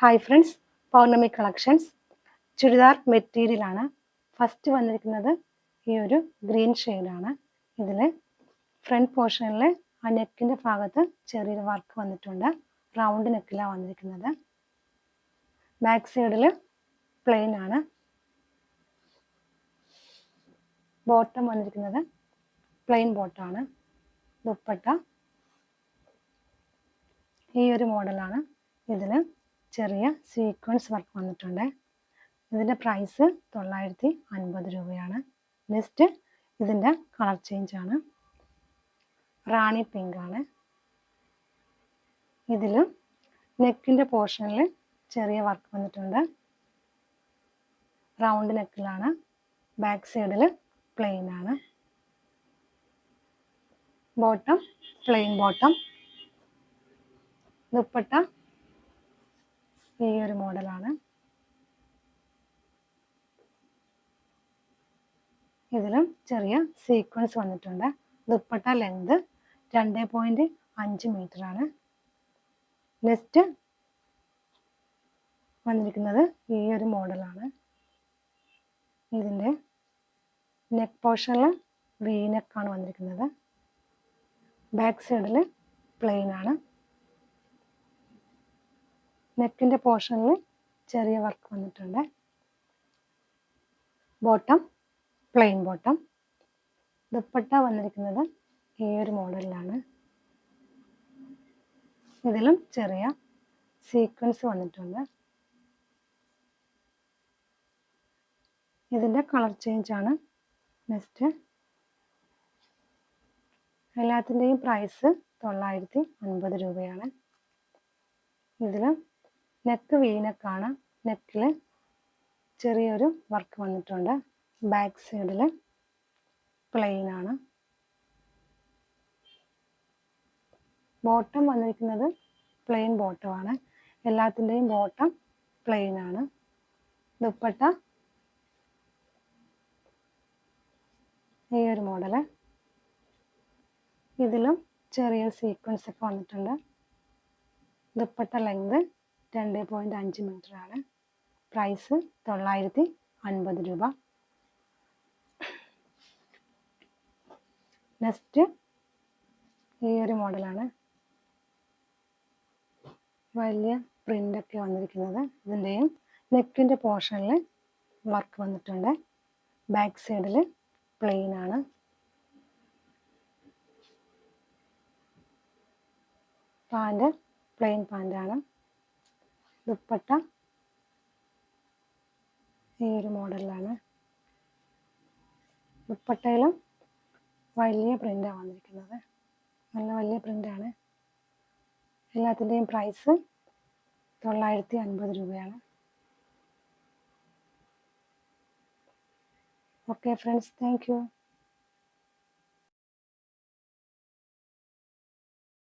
Hi friends Pournami collections churidar മെറ്റീരിയലാണ് first വന്നിരിക്കുന്നത് ഈ ഒരു ഗ്രീൻ ഷെയ്ഡാണ് ഇതിൽ ഫ്രണ്ട് പോർഷനിൽ ആ നെക്കിന്റെ ഭാഗത്ത് ചെറിയൊരു വർക്ക് വന്നിട്ടുണ്ട്. റൗണ്ട് നെക്കിലാണ് വന്നിരിക്കുന്നത്. ബാക്ക് സൈഡിൽ പ്ലെയിൻ ആണ്. ബോട്ടം വന്നിരിക്കുന്നത് പ്ലെയിൻ ബോട്ടമാണ് ദുപ്പട്ട. ഈ ഒരു മോഡലാണ് ഇതിൽ ചെറിയ സീക്വൻസ് വർക്ക് വന്നിട്ടുണ്ട്. ഇതിന്റെ പ്രൈസ് തൊള്ളായിരത്തി അൻപത് രൂപയാണ്. നെക്സ്റ്റ് ഇതിന്റെ കളർ ചേഞ്ച് ആണ്. റാണി പിങ്ക് ആണ്. ഇതിൽ നെക്കിന്റെ പോർഷനിൽ ചെറിയ വർക്ക് വന്നിട്ടുണ്ട്. റൗണ്ട് നെക്കിലാണ് ബാക്ക് സൈഡിൽ പ്ലെയിൻ ആണ്. ബോട്ടം പ്ലെയിൻ ബോട്ടം ദുപ്പട്ട ഈ ഒരു മോഡലാണ്. ഇതിലും ചെറിയ സീക്വൻസ് വന്നിട്ടുണ്ട്. ദുപ്പട്ട ലെങ്ത് രണ്ട് പോയിന്റ് അഞ്ച് മീറ്റർ ആണ്. നെക്സ്റ്റ് വന്നിരിക്കുന്നത് ഈ ഒരു മോഡലാണ്. ഇതിന്റെ നെക്ക് പോർഷനിൽ വി നെക്കാണ് വന്നിരിക്കുന്നത്. ബാക്ക് സൈഡിൽ പ്ലെയിൻ ആണ്. നെക്കിന്റെ പോർഷനിൽ ചെറിയ വർക്ക് വന്നിട്ടുണ്ട്. ബോട്ടം പ്ലെയിൻ ബോട്ടം ദുപ്പട്ട വന്നിരിക്കുന്നത് ഈ ഒരു മോഡലിലാണ്. ഇതിലും ചെറിയ സീക്വൻസ് വന്നിട്ടുണ്ട്. ഇതിന്റെ കളർ ചേഞ്ച് ആണ് നെക്സ്റ്റ് എല്ലാത്തിന്റെയും പ്രൈസ് തൊള്ളായിരത്തി അൻപത് രൂപയാണ്. ഇതിൽ നെക്ക് വീനക്കാണ്. നെക്കിൽ ചെറിയൊരു വർക്ക് വന്നിട്ടുണ്ട്. ബാക്ക് സൈഡിൽ പ്ലെയിൻ ആണ്. ബോട്ടം വന്നിരിക്കുന്നത് പ്ലെയിൻ ബോട്ടമാണ് എല്ലാത്തിന്റെയും ബോട്ടം പ്ലെയിൻ ആണ്. ദുപ്പട്ട ഈ ഒരു മോഡൽ ഇതിലും ചെറിയ സീക്വൻസ് ഒക്കെ വന്നിട്ടുണ്ട്. ദുപ്പട്ട ലെങ്ത് രണ്ട് പോയിന്റ് അഞ്ച് മീറ്റർ ആണ് പ്രൈസ് തൊള്ളായിരത്തി അൻപത് രൂപ. നെക്സ്റ്റ് ഈ ഒരു മോഡലാണ് വലിയ പ്രിന്റൊക്കെ വന്നിരിക്കുന്നത്. ഇതിന്റെയും നെക്കിന്റെ പോർഷനിൽ വർക്ക് വന്നിട്ടുണ്ട്. ബാക്ക് സൈഡിൽ പ്ലെയിൻ ആണ്. പാന്റ് പ്ലെയിൻ പാന്റാണ് ദുപ്പട്ട ഈ ഒരു മോഡലിലാണ്. ദുപ്പട്ടയിലും വലിയ പ്രിന്റാണ് വന്നിരിക്കുന്നത്. നല്ല വലിയ പ്രിന്റാണ് എല്ലാത്തിന്റെയും പ്രൈസ് തൊള്ളായിരത്തി അൻപത് രൂപയാണ്. Okay friends thank you